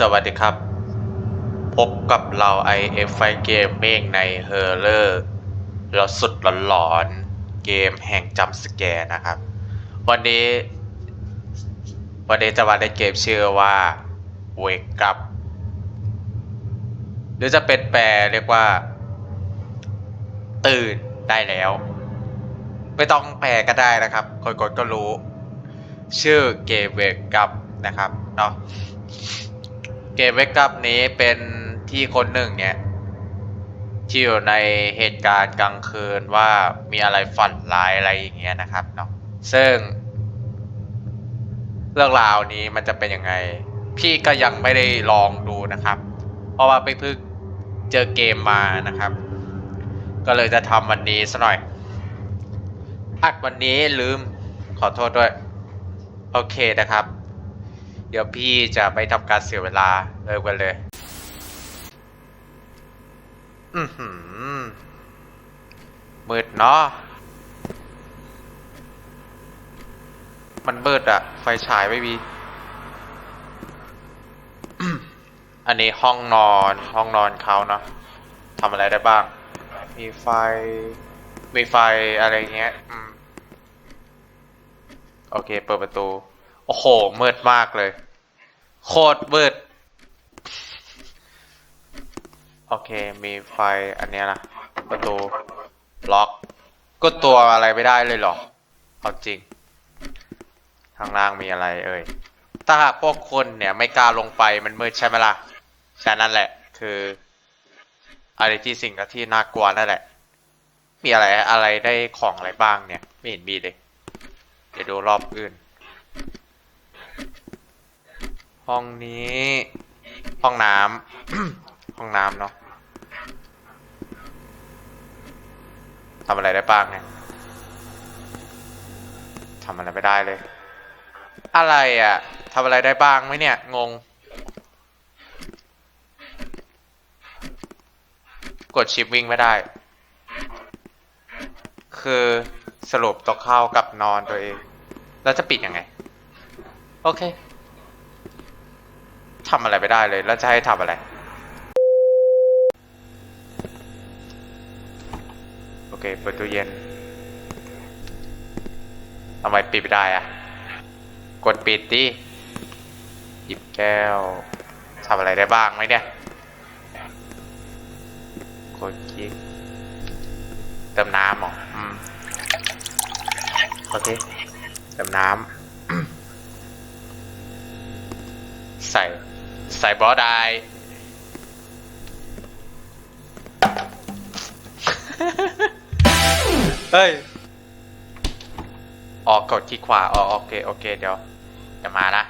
สวัสดีครับ พบกับเรา IF f i Gaming ใน h e r l e r เราสุดหลอนๆเกมแห่งจำสแกร์นะครับ วันนี้ วันนี้จะมาในเกมชื่อว่า Wake Up หรือจะเป็นแปลเรียกว่า ตื่นได้แล้ว ไม่ต้องแปลก็ได้นะครับ คนกดก็รู้ ชื่อเกมเวกับนะครับเนาะ เกมเวกับนี้เป็นที่คนหนึ่งเนี่ยที่อยู่ในเหตุการณ์กลางคืนว่ามีอะไรฝันร้ายอะไรอย่างเงี้ยนะครับเนาะซึ่ง เรื่องราวนี้มันจะเป็นยังไง พี่ก็ยังไม่ได้ลองดูนะครับ เพราะว่าไปเพิ่งเจอเกมมานะครับ ก็เลยจะทำวันนี้ซะหน่อยอัดวันนี้ลืมขอโทษด้วย โอเคนะครับ ดี๋ยวพี่จะไม่ทำการเสียเวลาเริ่มกันเลย อือหือมืดเนาะมันมืดอะไฟฉายไม่มี อันนี้ห้องนอนห้องนอนเขาเนาะทำอะไรได้บ้าง มีไฟ มีไฟอะไรเงี้ยอืมโอเค เปิดประตู โอ้โหมืดมากเลย โคตรมืดโอเค มีไฟอันเนี้ยนะ ประตู ล็อก ก็ตัวอะไรไม่ได้เลยเหรอ เอาจริง ข้างล่างมีอะไรเอ่ย ถ้าหากพวกคนเนี่ยไม่กล้าลงไปมันมืดใช่ไหมล่ะใช่นั่นแหละ คืออะไรที่สิ่งที่น่ากลัวนั่นแหละ มีอะไรอะไรได้ของอะไรบ้างเนี่ย ไม่เห็นมีเลย เดี๋ยวดูรอบอื่น ห้องนี้ ห้องน้ำ ห้องน้ำเนาะทำอะไรได้บ้างเนี่ยทำอะไรไม่ได้เลย อะไรอะ่ะทำอะไรได้บ้างไหมเนี่ย งง กดชิปวิ่งไม่ได้ คือสรุปต้องเข้ากับนอนตัวเอง แล้วจะปิดยังไง โอเค ทำอะไรไม่ได้เลย แล้วจะให้ทำอะไร โอเคเปิดตู้เย็นทำไมปิดไม่ได้อะกดปิดดิหยิบแก้วทำอะไรได้บ้างไหมเนี่ย กดคลิกเติมน้ำเหรออืมโอเคเติมน้ำ ใส่ ใส่บอสได้ เฮ้ย ออกกดคลิกขวาอ๋อโอเค โอเค เดี๋ยว จะมานะ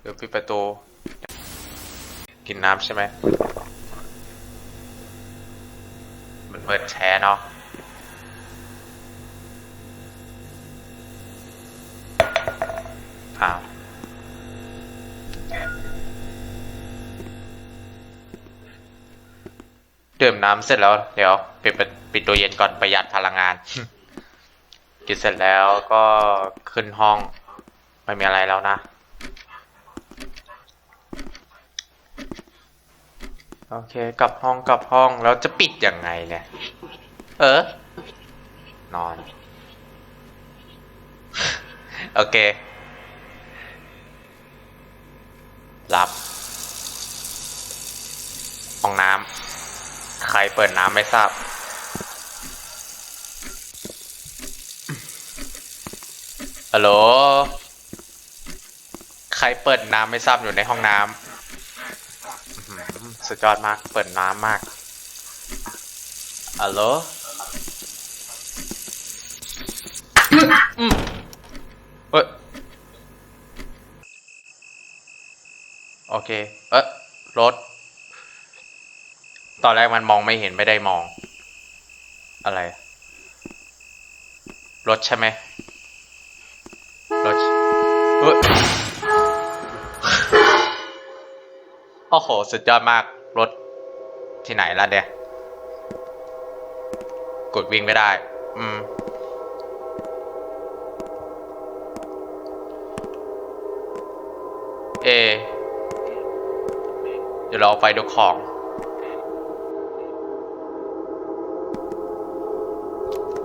เดี๋ยวปิดประตู กินน้ำใช่ไหม มันเปิดแชร์เนาะอ้าว ดื่มน้ำเสร็จแล้ว เดี๋ยวปิดปิดปิดตัวเย็นก่อนประหยัดพลังงาน กินเสร็จแล้วก็ขึ้นห้อง ไม่มีอะไรแล้วนะโอเคกลับห้องกลับห้องแล้วจะปิดยังไงเนี่ย เออ นอน โอเคหลับห้องน้ำ ใครเปิดน้ำไม่ทราบ ฮัลโหล ใครเปิดน้ำไม่ทราบอยู่ในห้องน้ำสุดยอดมาก เปิดน้ำมาก ฮัลโหลอืมเอ้ย โอเค เอ๊ะรถ ตอนแรกมันมองไม่เห็นไม่ได้มอง อะไร รถใช่ไหมรถเฮ้ยโอ้โห สุดยอดมากรถที่ไหนล่ะเนี่ยกดวิ่งไม่ได้ อืม เอ เดี๋ยวเราเอาไปดูของ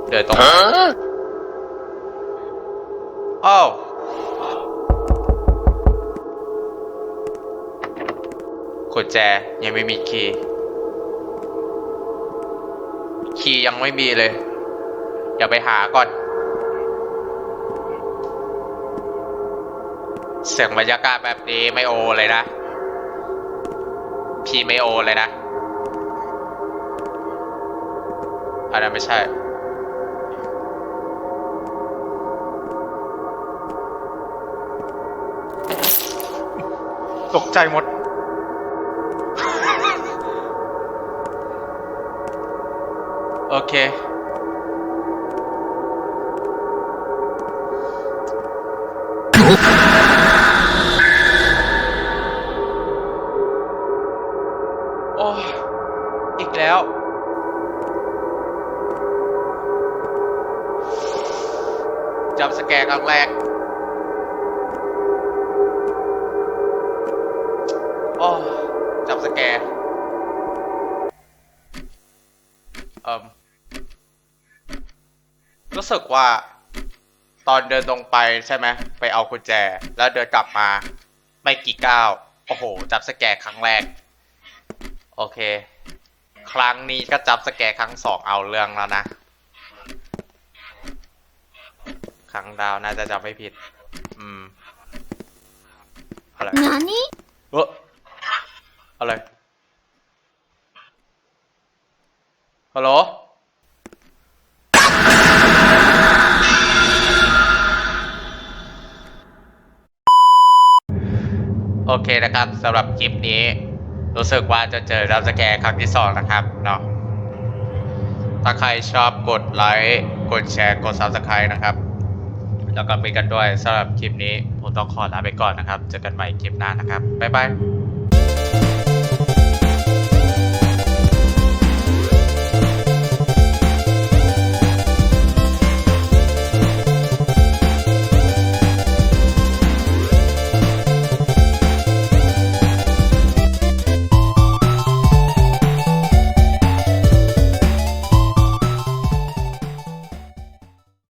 เดินตรงอ้าวกุญแจยังไม่มีคีย์ คีย์ยังไม่มีเลยเดี๋ยวไปหาก่อน เสียงบรรยากาศแบบนี้ไม่โอเลยนะ พี่ไม่โอเลยนะอันนั้นไม่ใช่ ตกใจหมด โอเค โอ้อีกแล้ว จับสแกนครั้งแรก โอ้จับสแกนเอ่มรู้สึกว่า ตอนเดินตรงไปใช่ไหมไปเอากุญแจ แล้วเดินกลับมา ไม่กี่ก้าวโอ้โห จับสแกนครั้งแรก โอเค ครั้งนี้ก็จับสแกนครั้งสองเอาเรื่องแล้วนะ ครั้งดาวน่าจะจำไม่ผิด อืมอะไร何เออ อะไรฮัลโหลโอเคนะครับสำหรับคลิปนี้ รู้สึกว่าจะเจอรับสแกนครั้งที่สองนะครับเนาะถ้าใครชอบกดไลค์กดแชร์กด Subscribe นะครับ แล้วก็มีกันด้วยสำหรับคลิปนี้ ผมต้องขอลาไปก่อนนะครับ เจอกันใหม่คลิปหน้านะครับ บ๊ายบาย